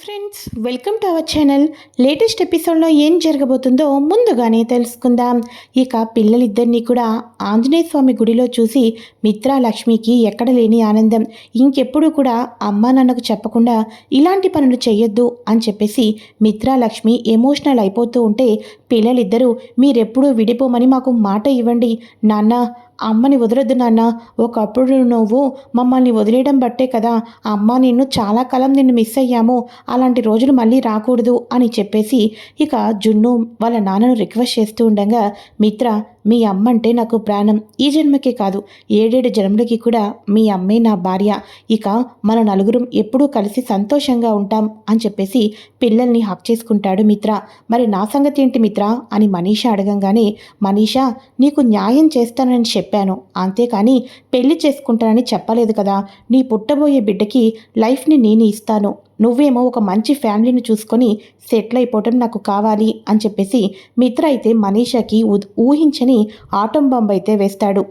Friends welcome to our channel latest ఎపిసోడ్లో ఏం జరగబోతుందో ముందుగానే తెలుసుకుందాం. ఇక పిల్లలిద్దరినీ కూడా ఆంజనేయ స్వామి గుడిలో చూసి మిత్ర లక్ష్మికి ఎక్కడ లేని ఆనందం. ఇంకెప్పుడు కూడా అమ్మా నాన్నకు చెప్పకుండా ఇలాంటి పనులు చేయొద్దు అని చెప్పేసి మిత్ర లక్ష్మి ఎమోషనల్ అయిపోతూ ఉంటే పిల్లలిద్దరూ మీరెప్పుడూ విడిపోమని మాకు మాట ఇవ్వండి. నాన్న అమ్మని వదలొద్దు నాన్న. ఒకప్పుడు నువ్వు మమ్మల్ని వదిలేయడం బట్టే కదా. అమ్మ నిన్ను చాలా కాలం నిన్ను మిస్ అయ్యాము. అలాంటి రోజులు మళ్ళీ రాకూడదు అని చెప్పేసి ఇక జున్ను వాళ్ళ నాన్నను రిక్వెస్ట్ చేస్తూ ఉండగా మిత్ర మీ అమ్మ అంటే నాకు ప్రాణం. ఈ జన్మకే కాదు ఏడేడు జన్మలకి కూడా మీ అమ్మే నా భార్య. ఇక మన నలుగురం ఎప్పుడూ కలిసి సంతోషంగా ఉంటాం అని చెప్పేసి పిల్లల్ని హక్ చేసుకుంటాడు మిత్ర. మరి నా సంగతి ఏంటి మిత్ర? అని మనీషా అడగంగానే మనీషా నీకు న్యాయం చేస్తానని చెప్పాను. అంతేకాని పెళ్ళి చేసుకుంటానని చెప్పలేదు కదా. నీ పుట్టబోయే బిడ్డకి లైఫ్ని నేను ఇస్తాను. నువ్వేమో ఒక మంచి ఫ్యామిలీని చూసుకొని సెటిల్ అయిపోవటం నాకు కావాలి అని చెప్పేసి మిత్ర అయితే మనీషాకి ఊహించని ఆటం బాంబ్ అయితే వేస్తాడు.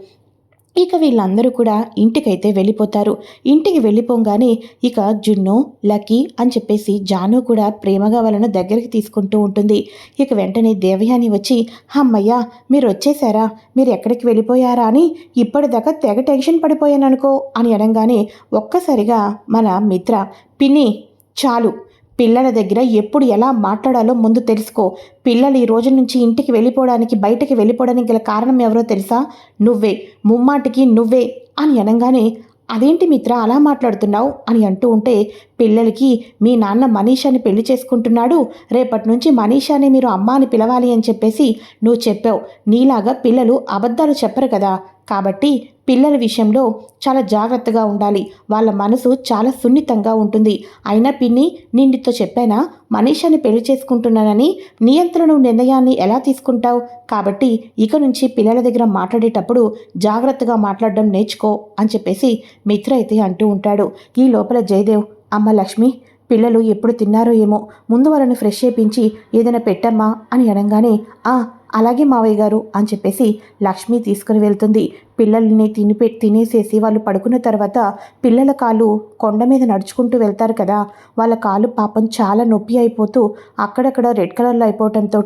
ఇక వీళ్ళందరూ కూడా ఇంటికైతే వెళ్ళిపోతారు. ఇంటికి వెళ్ళిపోగానే ఇక జున్ను లక్కీ అని చెప్పేసి జాను కూడా ప్రేమగా వాళ్ళను దగ్గరికి తీసుకుంటూ ఉంటుంది. ఇక వెంటనే దేవయాని వచ్చి అమ్మయ్యా మీరు వచ్చేసారా? మీరు ఎక్కడికి వెళ్ళిపోయారా అని ఇప్పటిదాకా తెగ టెన్షన్ పడిపోయాను అనుకో అని అనగానే ఒక్కసారిగా మన మిత్ర పిన్ని చాలు. పిల్లల దగ్గర ఎప్పుడు ఎలా మాట్లాడాలో ముందు తెలుసుకో. పిల్లలు ఈ రోజు నుంచి ఇంటికి వెళ్ళిపోవడానికి బయటకి వెళ్ళిపోవడానికి గల కారణం ఎవరో తెలుసా? నువ్వే. ముమ్మాటికి నువ్వే అని అనగానే అదేంటి మిత్ర అలా మాట్లాడుతున్నావు? అని అంటూ ఉంటే పిల్లలకి మీ నాన్న మనీషాని పెళ్ళి చేసుకుంటున్నాడు. రేపటి నుంచి మనీషాని మీరు అమ్మ అని పిలవాలి అని చెప్పేసి నువ్వు చెప్పావు. నీలాగా పిల్లలు అబద్ధాలు చెప్పరు కదా. కాబట్టి పిల్లల విషయంలో చాలా జాగ్రత్తగా ఉండాలి. వాళ్ళ మనసు చాలా సున్నితంగా ఉంటుంది. అయినా పిన్ని నిండితో చెప్పానా? మనీషాని పెళ్ళి చేసుకుంటున్నానని నియంత్రణ నిర్ణయాన్ని ఎలా తీసుకుంటావు? కాబట్టి ఇక నుంచి పిల్లల దగ్గర మాట్లాడేటప్పుడు జాగ్రత్తగా మాట్లాడడం నేర్చుకో అని చెప్పేసి మిత్ర అయితే అంటూ ఉంటాడు. ఈ లోపల జయదేవ్ అమ్మ లక్ష్మి పిల్లలు ఎప్పుడు తిన్నారో ఏమో ముందు వాళ్ళని ఫ్రెష్ చేయించి ఏదైనా పెట్టమ్మా అని అనగానే ఆ అలాగే మావయ్య గారు అని చెప్పేసి లక్ష్మి తీసుకుని వెళ్తుంది. పిల్లల్ని తినిపె తినేసేసి వాళ్ళు పడుకున్న తర్వాత పిల్లల కాళ్ళు కొండ మీద నడుచుకుంటూ వెళ్తారు కదా. వాళ్ళ కాళ్ళు పాపం చాలా నొప్పి అయిపోతూ అక్కడక్కడ రెడ్ కలర్లో అయిపోవటంతో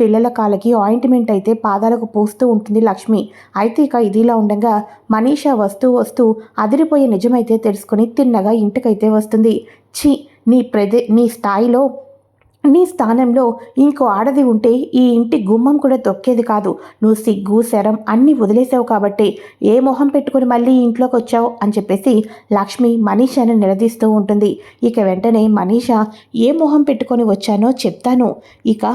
పిల్లల కాళ్ళకి ఆయింట్మెంట్ అయితే పాదాలకు పూస్తూ ఉంటుంది లక్ష్మి. అయితే ఇక ఇదిలా ఉండగా మనీషా వస్తూ వస్తూ అదిరిపోయే నిజమైతే తెలుసుకుని తిన్నగా ఇంటికైతే వస్తుంది. ఛీ నీ ప్రదే నీ స్థాయిలో నీ స్థానంలో ఇంకో ఆడది ఉంటే ఈ ఇంటి గుమ్మం కూడా తొక్కేది కాదు. నువ్వు సిగ్గు శరం అన్నీ వదిలేసావు కాబట్టి ఏ మొహం పెట్టుకుని మళ్ళీ ఇంట్లోకి వచ్చావు అని చెప్పేసి లక్ష్మి మనీషాను నిలదీస్తూ ఉంటుంది. ఇక వెంటనే మనీష ఏ మొహం పెట్టుకొని వచ్చానో చెప్తాను. ఇక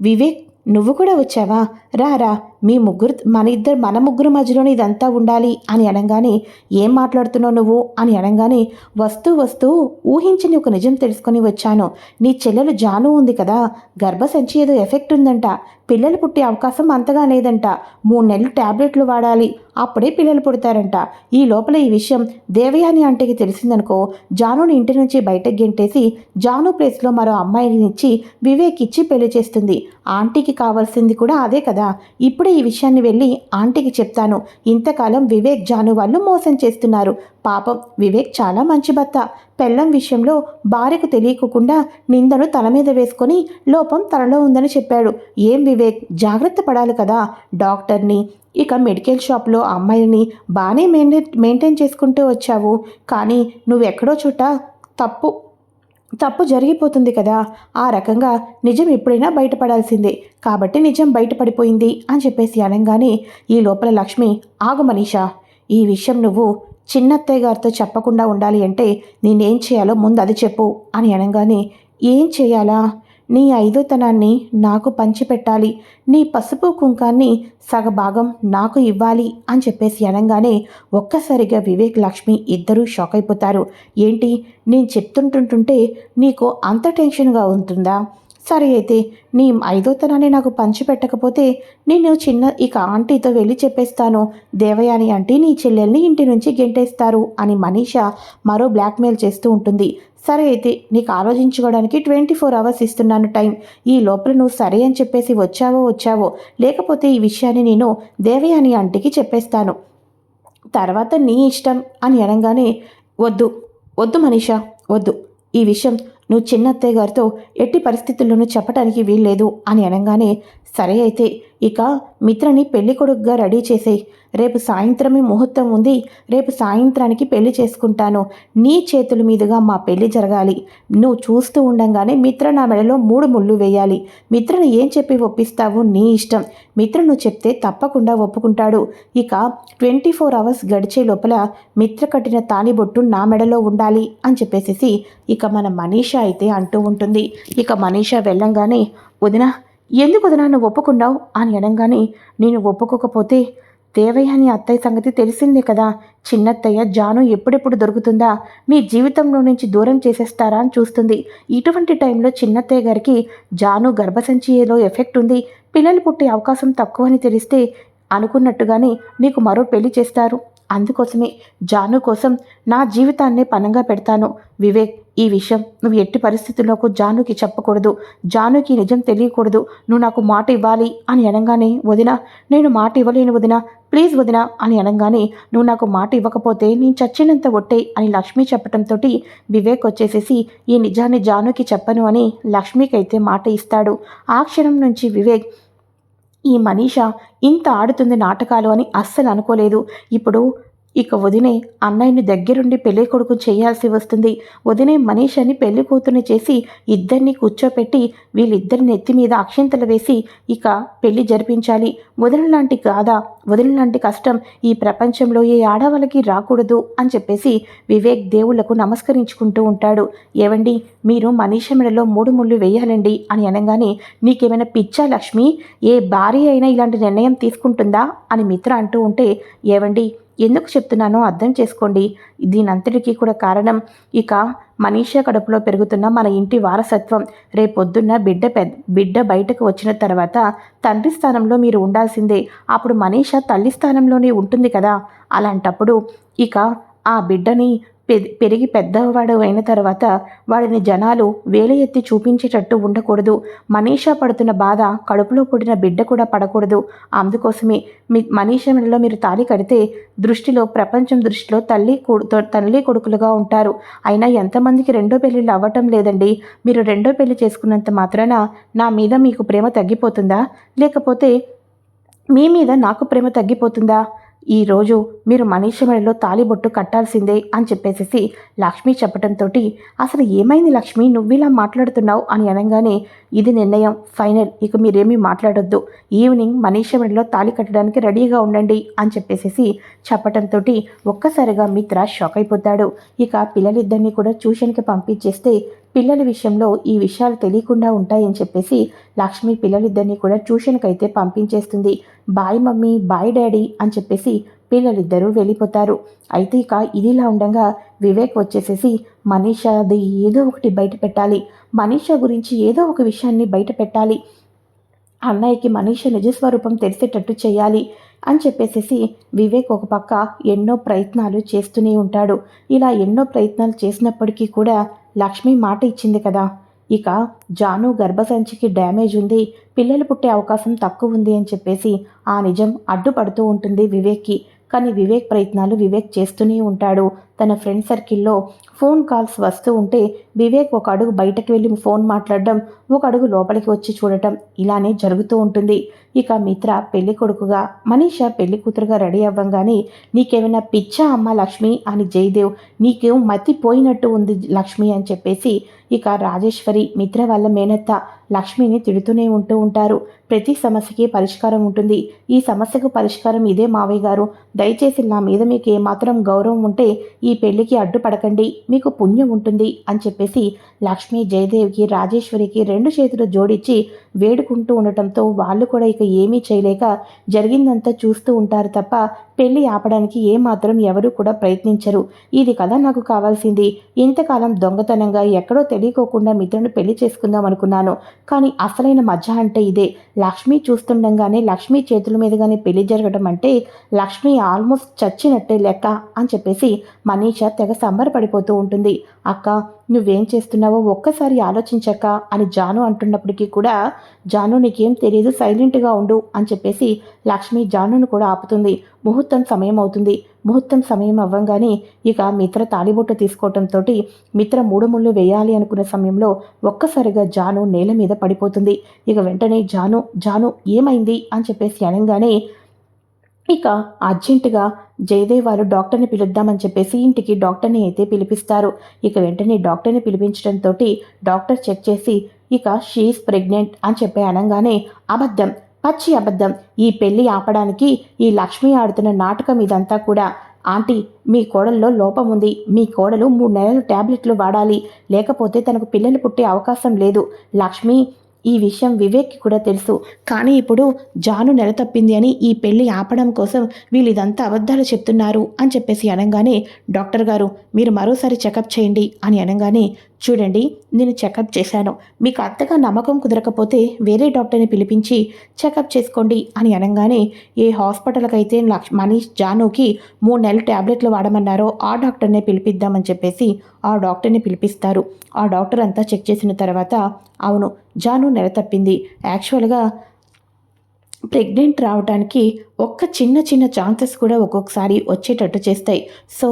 వివేక్ నువ్వు కూడా వచ్చావా? రా రా. మీ ముగ్గురు మన ఇద్దరు మన ముగ్గురు మధ్యలోనే ఇదంతా ఉండాలి అని అనగానే ఏం మాట్లాడుతున్నావు నువ్వు? అని అనగానే వస్తూ వస్తూ ఊహించని ఒక నిజం తెలుసుకొని వచ్చాను. నీ చెల్లెలు జాను ఉంది కదా గర్భసంచి ఏదో ఎఫెక్ట్ ఉందంట. పిల్లలు పుట్టే అవకాశం అంతగా లేదంట. మూడు నెలలు ట్యాబ్లెట్లు వాడాలి. అప్పుడే పిల్లలు పుడతారంట. ఈ లోపల ఈ విషయం దేవయాని ఆంటీకి తెలిసిందనుకో జానుని ఇంటి నుంచి బయటకు గెంటేసి జాను ప్లేస్లో మరో అమ్మాయిని ఇచ్చి వివేక్ ఇచ్చి పెళ్ళి చేస్తుంది. ఆంటీకి కావాల్సింది కూడా అదే కదా. ఇప్పుడే ఈ విషయాన్ని వెళ్ళి ఆంటీకి చెప్తాను. ఇంతకాలం వివేక్ జాను వాళ్ళు మోసం చేస్తున్నారు. పాపం వివేక్ చాలా మంచి భర్త. పెళ్ళం విషయంలో భార్యకు తెలియకుండా నిందను తల మీద వేసుకొని లోపం తనలో ఉందని చెప్పాడు. ఏం వివేక్? జాగ్రత్త పడాలి కదా. డాక్టర్ని ఇక మెడికల్ షాప్లో అమ్మాయిని బాగానే మెయింటైన్ మెయింటైన్ చేసుకుంటూ వచ్చావు. కానీ నువ్వెక్కడో చోట తప్పు తప్పు జరిగిపోతుంది కదా. ఆ రకంగా నిజం ఎప్పుడైనా బయటపడాల్సిందే. కాబట్టి నిజం బయటపడిపోయింది అని చెప్పేసి అనగానే ఈ లోపల లక్ష్మి ఆగు మనీషా ఈ విషయం నువ్వు చిన్నత్తయ్య గారితో చెప్పకుండా ఉండాలి అంటే నేనేం చేయాలో ముందు అది చెప్పు అని అనగానే ఏం చేయాలా? నీ ఐదోతనాన్ని నాకు పంచిపెట్టాలి. నీ పసుపు కుంకాన్ని సగభాగం నాకు ఇవ్వాలి అని చెప్పేసి అనగానే ఒక్కసారిగా వివేక్ లక్ష్మి ఇద్దరూ షాక్ అయిపోతారు ఏంటి? నేను చెప్తుంటుంటుంటే నీకు అంత టెన్షన్గా ఉంటుందా? సరే అయితే నీ ఐదోతనాన్ని నాకు పంచిపెట్టకపోతే నేను చిన్న ఇక ఆంటీతో వెళ్ళి చెప్పేస్తాను. దేవయాని అంటే నీ చెల్లెల్ని ఇంటి నుంచి గెంటేస్తారు అని మనీష మరో బ్లాక్మెయిల్ చేస్తూ ఉంటుంది. సరే అయితే నీకు ఆలోచించుకోవడానికి ట్వంటీ ఫోర్ అవర్స్ ఇస్తున్నాను టైం. ఈ లోపల నువ్వు సరే అని చెప్పేసి వచ్చావో వచ్చావో లేకపోతే ఈ విషయాన్ని నేను దేవయాని ఆంటీకి చెప్పేస్తాను. తర్వాత నీ ఇష్టం అని అనగానే వద్దు వద్దు మనీషా వద్దు. ఈ విషయం నువ్వు చిన్నత్తయ్య గారితో ఎట్టి పరిస్థితుల్లోనూ చెప్పటానికి వీల్లేదు అని అనగానే సరే అయితే ఇక మిత్రని పెళ్ళి కొడుకుగా రెడీ చేసేయి. రేపు సాయంత్రమే ముహూర్తం ఉంది. రేపు సాయంత్రానికి పెళ్ళి చేసుకుంటాను. నీ చేతుల మీదుగా మా పెళ్ళి జరగాలి. నువ్వు చూస్తూ ఉండంగానే మిత్ర నా మెడలో మూడు ముళ్ళు వేయాలి. మిత్రను ఏం చెప్పి ఒప్పిస్తావు? నీ ఇష్టం. మిత్ర నువ్వు చెప్తే తప్పకుండా ఒప్పుకుంటాడు. ఇక ట్వంటీ ఫోర్ అవర్స్ గడిచే లోపల మిత్ర కట్టిన తాలిబొట్టు నా మెడలో ఉండాలి అని చెప్పేసేసి ఇక మన మనీషా అయితే అంటూ ఉంటుంది. ఇక మనీషా వెళ్ళంగానే వదిన ఎందుకు వదినా నువ్వు ఒప్పుకున్నావు అని అనగానే నేను ఒప్పుకోకపోతే దేవయ్య అని అత్తయ్య సంగతి తెలిసిందే కదా. చిన్నత్తయ్య జాను ఎప్పుడెప్పుడు దొరుకుతుందా? మీ జీవితంలో నుంచి దూరం చేసేస్తారా అని చూస్తుంది. ఇటువంటి టైంలో చిన్నత్తయ్య గారికి జాను గర్భసంచిలో ఎఫెక్ట్ ఉంది. పిల్లలు పుట్టే అవకాశం తక్కువ అని తెలిస్తే అనుకున్నట్టుగానే నీకు మరో పెళ్ళి చేస్తారు. అందుకోసమే జాను కోసం నా జీవితాన్నే పనంగా పెడతాను. వివేక్ ఈ విషయం నువ్వు ఎట్టి పరిస్థితుల్లోకి జానుకి చెప్పకూడదు. జానుకి నిజం తెలియకూడదు. నువ్వు నాకు మాట ఇవ్వాలి అని అనగానే వదిన నేను మాట ఇవ్వలేను వదిన. ప్లీజ్ వదిన అని అనగానే నువ్వు నాకు మాట ఇవ్వకపోతే నేను చచ్చినంత ఒట్టే అని లక్ష్మి చెప్పడంతో వివేక్ వచ్చేసేసి ఈ నిజాన్ని జానుకి చెప్పను అని లక్ష్మికైతే మాట ఇస్తాడు. ఆ క్షణం నుంచి వివేక్ ఈ మనీష ఇంత ఆడుతుంది నాటకాలు అని అస్సలు అనుకోలేదు. ఇప్పుడు ఇక వదినే అన్నయ్యని దగ్గరుండి పెళ్ళి కొడుకు చేయాల్సి వస్తుంది. వదినే మనీషని పెళ్ళి కూతుర్ని చేసి ఇద్దరిని కూర్చోపెట్టి వీళ్ళిద్దరి నెత్తి మీద అక్షింతలు వేసి ఇక పెళ్ళి జరిపించాలి. వదిన లాంటి గాథ వదిన లాంటి కష్టం ఈ ప్రపంచంలో ఏ ఆడవాళ్ళకి రాకూడదు అని చెప్పేసి వివేక్ దేవుళ్ళకు నమస్కరించుకుంటూ ఉంటాడు. ఏవండి మీరు మనీష మెడలో మూడు ముళ్ళు వేయాలండి అని అనగానే నీకేమైనా పిచ్చా లక్ష్మి? ఏ భార్య అయినా ఇలాంటి నిర్ణయం తీసుకుంటుందా? అని మిత్ర అంటూ ఉంటే ఏవండి ఎందుకు చెప్తున్నానో అర్థం చేసుకోండి. దీనంతటికీ కూడా కారణం ఇక మనీషా కడుపులో పెరుగుతున్న మన ఇంటి వారసత్వం. రేపొద్దున్న బిడ్డ పెద్ద బిడ్డ బయటకు వచ్చిన తర్వాత తండ్రి స్థానంలో మీరు ఉండాల్సిందే. అప్పుడు మనీషా తల్లి స్థానంలోనే ఉంటుంది కదా. అలాంటప్పుడు ఇక ఆ బిడ్డని పెరిగి పెద్దవాడు అయిన తర్వాత వాడిని జనాలు వేలు ఎత్తి చూపించేటట్టు ఉండకూడదు. మనీషా పడుతున్న బాధ కడుపులో పుట్టిన బిడ్డ కూడా పడకూడదు. అందుకోసమే మీ మనీషా మెడలో మీరు తాలి కడితే దృష్టిలో ప్రపంచం దృష్టిలో తల్లి తల్లి కొడుకులుగా ఉంటారు. అయినా ఎంతమందికి రెండో పెళ్ళిళ్ళు అవ్వటం లేదండి. మీరు రెండో పెళ్ళి చేసుకున్నంత మాత్రాన నా మీద మీకు ప్రేమ తగ్గిపోతుందా? లేకపోతే మీ మీద నాకు ప్రేమ తగ్గిపోతుందా? ఈరోజు మీరు మనీష మెడలో తాలిబొట్టు కట్టాల్సిందే అని చెప్పేసేసి లక్ష్మి చెప్పడంతో అసలు ఏమైంది లక్ష్మి? నువ్విలా మాట్లాడుతున్నావు? అని అనగానే ఇది నిర్ణయం ఫైనల్. ఇక మీరేమీ మాట్లాడొద్దు. ఈవినింగ్ మనీష మెడలో తాలి కట్టడానికి రెడీగా ఉండండి అని చెప్పేసేసి చెప్పడంతో ఒక్కసారిగా మిత్ర షాక్ అయిపోతాడు. ఇక పిల్లలిద్దరినీ కూడా ట్యూషన్కి పంపించేస్తే పిల్లల విషయంలో ఈ విషయాలు తెలియకుండా ఉంటాయని చెప్పేసి లక్ష్మి పిల్లలిద్దరినీ కూడా ట్యూషన్కి అయితే పంపించేస్తుంది. బాయ్ మమ్మీ బాయ్ డాడీ అని చెప్పేసి పిల్లలిద్దరూ వెళ్ళిపోతారు. అయితే ఇక ఇదిలా ఉండగా వివేక్ వచ్చేసేసి మనీషాది ఏదో ఒకటి బయట పెట్టాలి. మనీషా గురించి ఏదో ఒక విషయాన్ని బయట పెట్టాలి. అన్నయ్యకి మనీష నిజస్వరూపం తెలిసేటట్టు చేయాలి అని చెప్పేసేసి వివేక్ ఒక పక్క ఎన్నో ప్రయత్నాలు చేస్తూనే ఉంటాడు. ఇలా ఎన్నో ప్రయత్నాలు చేసినప్పటికీ కూడా లక్ష్మి మాట ఇచ్చింది కదా. ఇక జాను గర్భసంచికి డ్యామేజ్ ఉంది. పిల్లలు పుట్టే అవకాశం తక్కువ ఉంది అని చెప్పేసి ఆ నిజం అడ్డుపడుతూ ఉంటుంది వివేక్కి. కానీ వివేక్ ప్రయత్నాలు వివేక్ చేస్తూనే ఉంటాడు. తన ఫ్రెండ్ సర్కిల్లో ఫోన్ కాల్స్ వస్తూ ఉంటే వివేక్ ఒక అడుగు బయటకు వెళ్ళి ఫోన్ మాట్లాడడం ఒక అడుగు లోపలికి వచ్చి చూడటం ఇలానే జరుగుతూ ఉంటుంది. ఇక మిత్ర పెళ్ళి కొడుకుగా మనీష పెళ్ళి కూతురుగా రెడీ అవ్వంగానే నీకేమైనా పిచ్చా అమ్మ లక్ష్మి అని జయదేవ్ నీకేం మతిపోయినట్టు ఉంది లక్ష్మి అని చెప్పేసి ఇక రాజేశ్వరి మిత్ర వాళ్ళ మేనత్త లక్ష్మిని తిడుతూనే ఉంటూ ఉంటారు. ప్రతి సమస్యకి పరిష్కారం ఉంటుంది. ఈ సమస్యకు పరిష్కారం ఇదే మావయ్య గారు. దయచేసి నా మీద మీకు ఏమాత్రం గౌరవం ఉంటే ఈ పెళ్ళికి అడ్డుపడకండి. మీకు పుణ్యం ఉంటుంది అని చెప్పి చెప్పేసి లక్ష్మి జయదేవ్కి రాజేశ్వరికి రెండు చేతులు జోడించి వేడుకుంటూ ఉండటంతో వాళ్ళు కూడా ఇక ఏమీ చేయలేక జరిగిందంతా చూస్తూ ఉంటారు తప్ప పెళ్ళి ఆపడానికి ఏమాత్రం ఎవరు కూడా ప్రయత్నించరు. ఇది కదా నాకు కావాల్సింది. ఇంతకాలం దొంగతనంగా ఎక్కడో తెలియకోకుండా మిత్రుని పెళ్ళి చేసుకుందాం అనుకున్నాను. కానీ అసలైన మజ్జ అంటే ఇదే. లక్ష్మి చూస్తుండగానే లక్ష్మి చేతుల మీదుగానే పెళ్ళి జరగడం అంటే లక్ష్మి ఆల్మోస్ట్ చచ్చినట్టే లెక్క అని చెప్పేసి మనీష తెగ సంబరపడిపోతూ ఉంటుంది. అక్క నువ్వేం చేస్తున్నావో ఒక్కసారి ఆలోచించక్క అని జాను అంటున్నప్పటికీ కూడా జాను నీకేం తెలియదు సైలెంట్గా ఉండు అని చెప్పేసి లక్ష్మి జానును కూడా ఆపుతుంది. ముహూర్తం ముహూర్తం సమయం అవుతుంది ముహూర్తం సమయం అవ్వంగానే ఇక మిత్ర తాళిబొట్ట తీసుకోవటంతో మిత్ర మూడు ముళ్ళు వేయాలి అనుకున్న సమయంలో ఒక్కసారిగా జాను నేల మీద పడిపోతుంది. ఇక వెంటనే జాను జాను ఏమైంది? అని చెప్పేసి అనగానే ఇక అర్జెంటుగా జయదేవ్ వారు డాక్టర్ని పిలుద్దామని చెప్పేసి ఇంటికి డాక్టర్ని అయితే పిలిపిస్తారు. ఇక వెంటనే డాక్టర్ని పిలిపించడంతో డాక్టర్ చెక్ చేసి ఇక షీఈస్ ప్రెగ్నెంట్ అని చెప్పి అనగానే అబద్ధం. పచ్చి అబద్ధం. ఈ పెళ్ళి ఆపడానికి ఈ లక్ష్మి ఆడుతున్న నాటకం ఇదంతా కూడా. ఆంటీ మీ కోడల్లో లోపం ఉంది. మీ కోడలు మూడు నెలలు ట్యాబ్లెట్లు వాడాలి. లేకపోతే తనకు పిల్లలు పుట్టే అవకాశం లేదు. లక్ష్మి ఈ విషయం వివేక్కి కూడా తెలుసు. కానీ ఇప్పుడు జాను నెల తప్పింది అని ఈ పెళ్ళి ఆపడం కోసం వీళ్ళు ఇదంతా అబద్ధాలు చెప్తున్నారు అని చెప్పేసి అనగానే డాక్టర్ గారు మీరు మరోసారి చెకప్ చేయండి అని అనగానే చూడండి నేను చెకప్ చేశాను. మీకు అంతగా నమ్మకం కుదరకపోతే వేరే డాక్టర్ని పిలిపించి చెకప్ చేసుకోండి అని అనగానే ఏ హాస్పిటల్కి అయితే లక్ష్ మనీష్ జానుకి మూడు నెలలు ట్యాబ్లెట్లు వాడమన్నారో ఆ డాక్టర్నే పిలిపిద్దామని చెప్పేసి ఆ డాక్టర్ని పిలిపిస్తారు. ఆ డాక్టర్ అంతా చెక్ చేసిన తర్వాత అవును జాను నెల తప్పింది. యాక్చువల్గా ప్రెగ్నెంట్ రావడానికి ఒక్క చిన్న చిన్న ఛాన్సెస్ కూడా ఒక్కొక్కసారి వచ్చేటట్టు చేస్తాయి. సో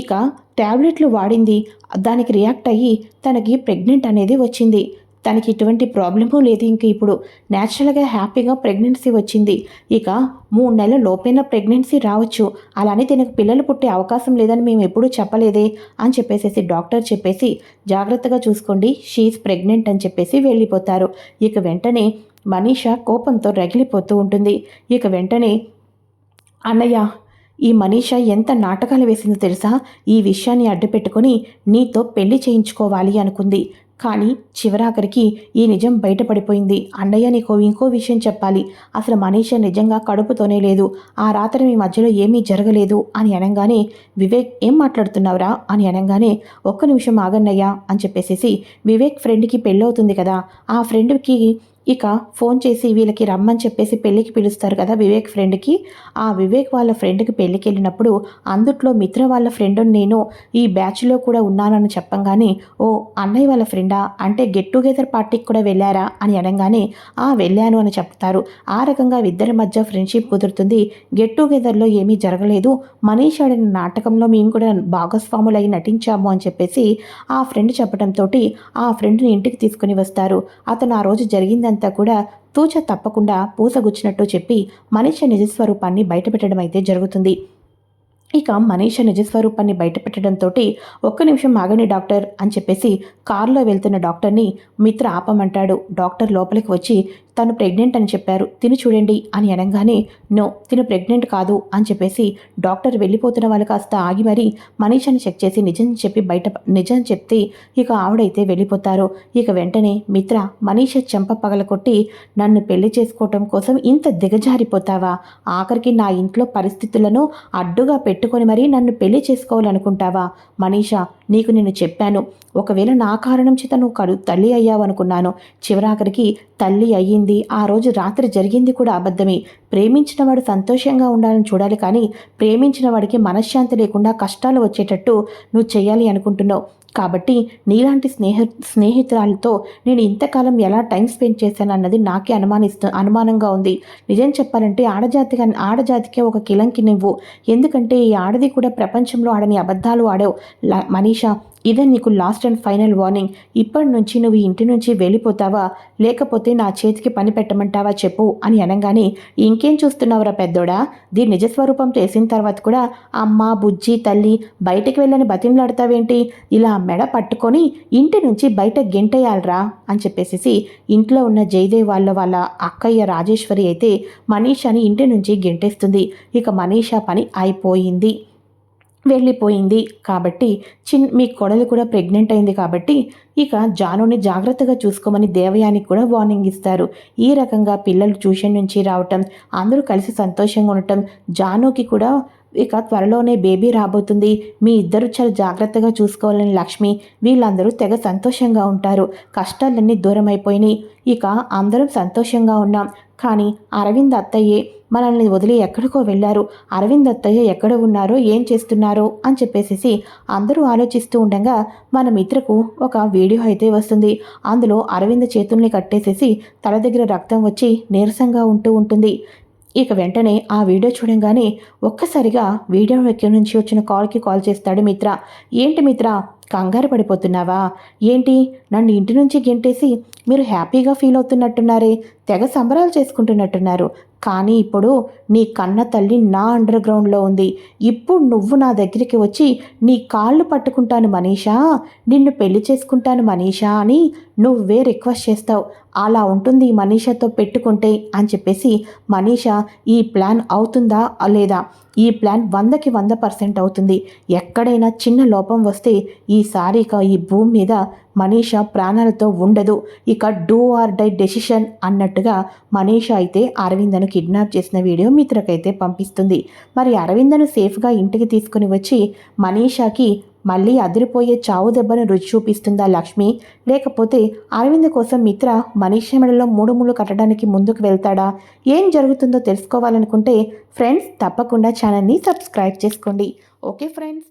ఇక ట్యాబ్లెట్లు వాడింది. దానికి రియాక్ట్ అయ్యి తనకి ప్రెగ్నెంట్ అనేది వచ్చింది. తనకి ఎటువంటి ప్రాబ్లము లేదు ఇంక ఇప్పుడు. న్యాచురల్గా హ్యాపీగా ప్రెగ్నెన్సీ వచ్చింది. ఇక మూడు నెలల లోపైన ప్రెగ్నెన్సీ రావచ్చు. అలానే తనకు పిల్లలు పుట్టే అవకాశం లేదని మేము ఎప్పుడూ చెప్పలేదే అని చెప్పేసి డాక్టర్ చెప్పేసి జాగ్రత్తగా చూసుకోండి షీఈస్ ప్రెగ్నెంట్ అని చెప్పేసి వెళ్ళిపోతారు. ఇక వెంటనే మనీష కోపంతో రగిలిపోతూ ఉంటుంది. ఇక వెంటనే అన్నయ్య ఈ మనీష ఎంత నాటకాలు వేసిందో తెలుసా? ఈ విషయాన్ని అడ్డుపెట్టుకుని నీతో పెళ్ళి చేయించుకోవాలి అనుకుంది. కానీ చివరాఖరికి ఈ నిజం బయటపడిపోయింది. అన్నయ్య నీకు ఇంకో విషయం చెప్పాలి. అసలు మనీష నిజంగా కడుపుతోనే లేదు. ఆ రాత్రి మీ మధ్యలో ఏమీ జరగలేదు అని అనగానే వివేక్ ఏం మాట్లాడుతున్నావురా? అని అనగానే ఒక్క నిమిషం ఆగన్నయ్యా అని చెప్పేసేసి వివేక్ ఫ్రెండ్కి పెళ్ళవుతుంది కదా. ఆ ఫ్రెండ్కి ఇక ఫోన్ చేసి వీళ్ళకి రమ్మని చెప్పేసి పెళ్ళికి పిలుస్తారు కదా వివేక్ ఫ్రెండ్కి. ఆ వివేక్ వాళ్ళ ఫ్రెండ్కి పెళ్ళికి వెళ్ళినప్పుడు అందుట్లో మిత్ర వాళ్ళ ఫ్రెండ్ నేను ఈ బ్యాచ్లో కూడా ఉన్నానని చెప్పంగానే ఓ అన్నయ్య వాళ్ళ ఫ్రెండా? అంటే గెట్ టుగెదర్ పార్టీకి కూడా వెళ్ళారా? అని అనగానే ఆ వెళ్ళాను అని చెప్తారు. ఆ రకంగా ఇద్దరి మధ్య ఫ్రెండ్షిప్ కుదురుతుంది. గెట్ టుగెదర్లో ఏమీ జరగలేదు. మనీష్ ఆడిన నాటకంలో మేము కూడా భాగస్వాములై నటించాము అని చెప్పేసి ఆ ఫ్రెండ్ చెప్పడంతో ఆ ఫ్రెండ్ని ఇంటికి తీసుకుని వస్తారు. అతను ఆ రోజు జరిగిందని అంతా కూడా తూచ తప్పకుండా పూసగుచ్చినట్టు చెప్పి మనిషి నిజస్వరూపాన్ని బయటపెట్టడం అయితే జరుగుతుంది. ఇక మనీష నిజస్వరూపాన్ని బయటపెట్టడంతో ఒక్క నిమిషం ఆగని డాక్టర్ అని చెప్పేసి కారులో వెళ్తున్న డాక్టర్ని మిత్ర ఆపమంటాడు. డాక్టర్ లోపలికి వచ్చి తను ప్రెగ్నెంట్ అని చెప్పారు. తిని చూడండి అని అనగానే నో తిను ప్రెగ్నెంట్ కాదు అని చెప్పేసి డాక్టర్ వెళ్ళిపోతున్న వాళ్ళు కాస్త ఆగి మరీ మనీషాని చెక్ చేసి నిజం చెప్పి బయట నిజం చెప్తే ఇక ఆవిడైతే వెళ్ళిపోతారు. ఇక వెంటనే మిత్ర మనీష చెంప పగలకొట్టి నన్ను పెళ్ళి చేసుకోవటం కోసం ఇంత దిగజారిపోతావా? ఆఖరికి నా ఇంట్లో పరిస్థితులను అడ్డుగా పెట్టుకొని మరీ నన్ను పెళ్ళి చేసుకోవాలనుకుంటావా? మనీష నీకు నేను చెప్పాను. ఒకవేళ నా కారణం చేత నువ్వు కడు తల్లి అయ్యావనుకున్నాను. చివరాఖరికి తల్లి అయ్యింది. ఆ రోజు రాత్రి జరిగింది కూడా అబద్ధమే. ప్రేమించిన వాడు సంతోషంగా ఉండాలని చూడాలి కానీ ప్రేమించిన వాడికి మనశ్శాంతి లేకుండా కష్టాలు వచ్చేటట్టు నువ్వు చేయాలి అనుకుంటున్నావు. కాబట్టి నీలాంటి స్నేహ స్నేహితురాలతో నేను ఇంతకాలం ఎలా టైం స్పెండ్ చేశానన్నది నాకే అనుమానిస్తూ అనుమానంగా ఉంది. నిజం చెప్పాలంటే ఆడజాతిగా ఆడజాతికే ఒక కిలంకి నువ్వు. ఎందుకంటే ఈ ఆడది కూడా ప్రపంచంలో ఆడని అబద్ధాలు ఆడావు. మనీషా ఇదే నీకు లాస్ట్ అండ్ ఫైనల్ వార్నింగ్ ఇప్పటి నుంచి నువ్వు ఇంటి నుంచి వెళ్ళిపోతావా? లేకపోతే నా చేతికి పని పెట్టమంటావా చెప్పు అని అనగానే ఇంకేం చూస్తున్నావురా పెద్దోడా? దీని నిజస్వరూపం చేసిన తర్వాత కూడా అమ్మ బుజ్జి తల్లి బయటికి వెళ్ళని బతిమలాడతావేంటి? ఇలా మెడ పట్టుకొని ఇంటి నుంచి బయట గెంటేయాలరా అని చెప్పేసి ఇంట్లో ఉన్న జయదేవ్ వాళ్ళ వాళ్ళ అక్కయ్య రాజేశ్వరి అయితే మనీషాని ఇంటి నుంచి గెంటేస్తుంది. ఇక మనీషా పని అయిపోయింది. వెళ్ళిపోయింది. కాబట్టి చిన్ మీ కొడలు కూడా ప్రెగ్నెంట్ అయింది కాబట్టి ఇక జానుని జాగ్రత్తగా చూసుకోమని దేవయానికి కూడా వార్నింగ్ ఇస్తారు. ఈ రకంగా పిల్లలు ట్యూషన్ నుంచి రావటం అందరూ కలిసి సంతోషంగా ఉండటం జానుకి కూడా ఇక త్వరలోనే బేబీ రాబోతుంది. మీ ఇద్దరు చాలా జాగ్రత్తగా చూసుకోవాలని లక్ష్మి వీళ్ళందరూ తెగ సంతోషంగా ఉంటారు. కష్టాలన్నీ దూరం అయిపోయినాయి ఇక అందరం సంతోషంగా ఉన్నాం. కానీ అరవింద్ అత్తయ్యే మనల్ని వదిలి ఎక్కడికో వెళ్ళారు. అరవింద్ అత్తయ్య ఎక్కడ ఉన్నారో ఏం చేస్తున్నారో అని చెప్పేసి అందరూ ఆలోచిస్తూ ఉండగా మన మిత్రకు ఒక వీడియో అయితే వస్తుంది. అందులో అరవింద్ చేతుల్ని కట్టేసేసి తల దగ్గర రక్తం వచ్చి నీరసంగా ఉంటూ ఉంటుంది. ఇక వెంటనే ఆ వీడియో చూడంగానే ఒక్కసారిగా వీడియో ఎక్కడి నుంచి వచ్చిన కాల్కి కాల్ చేస్తాడు మిత్ర. ఏంటి మిత్ర? కంగారు పడిపోతున్నావా? ఏంటి? నన్ను ఇంటి నుంచి గెంటేసి మీరు హ్యాపీగా ఫీల్ అవుతున్నట్టున్నారే తెగ సంబరాలు చేసుకుంటున్నట్టున్నారు. కానీ ఇప్పుడు నీ కన్న తల్లి నా అండర్ గ్రౌండ్లో ఉంది. ఇప్పుడు నువ్వు నా దగ్గరికి వచ్చి నీ కాళ్ళు పట్టుకుంటాను మనీషా నిన్ను పెళ్ళి చేసుకుంటాను మనీషా అని నువ్వే రిక్వెస్ట్ చేస్తావు. అలా ఉంటుంది మనీషాతో పెట్టుకుంటే అని చెప్పేసి మనీషా ఈ ప్లాన్ అవుతుందా లేదా? ఈ ప్లాన్ వందకి వంద పర్సెంట్ అవుతుంది. ఎక్కడైనా చిన్న లోపం వస్తే ఈసారి ఇక ఈ భూమి మీద మనీషా ప్రాణాలతో ఉండదు. ఇక డూ ఆర్ డై డెసిషన్ అన్నట్టుగా మనీషా అయితే అరవిందను కిడ్నాప్ చేసిన వీడియో మిత్రకైతే పంపిస్తుంది. మరి అరవిందను సేఫ్గా ఇంటికి తీసుకుని వచ్చి మనీషాకి మళ్ళీ అదిరిపోయే చావు దెబ్బను రుచి చూపిస్తుందా లక్ష్మి? లేకపోతే అరవింద్ కోసం మిత్ర మనిషి మెడలో మూడు ముళ్ళు కట్టడానికి ముందుకు వెళ్తాడా? ఏం జరుగుతుందో తెలుసుకోవాలనుకుంటే ఫ్రెండ్స్ తప్పకుండా ఛానల్ని సబ్స్క్రైబ్ చేసుకోండి. Okay friends.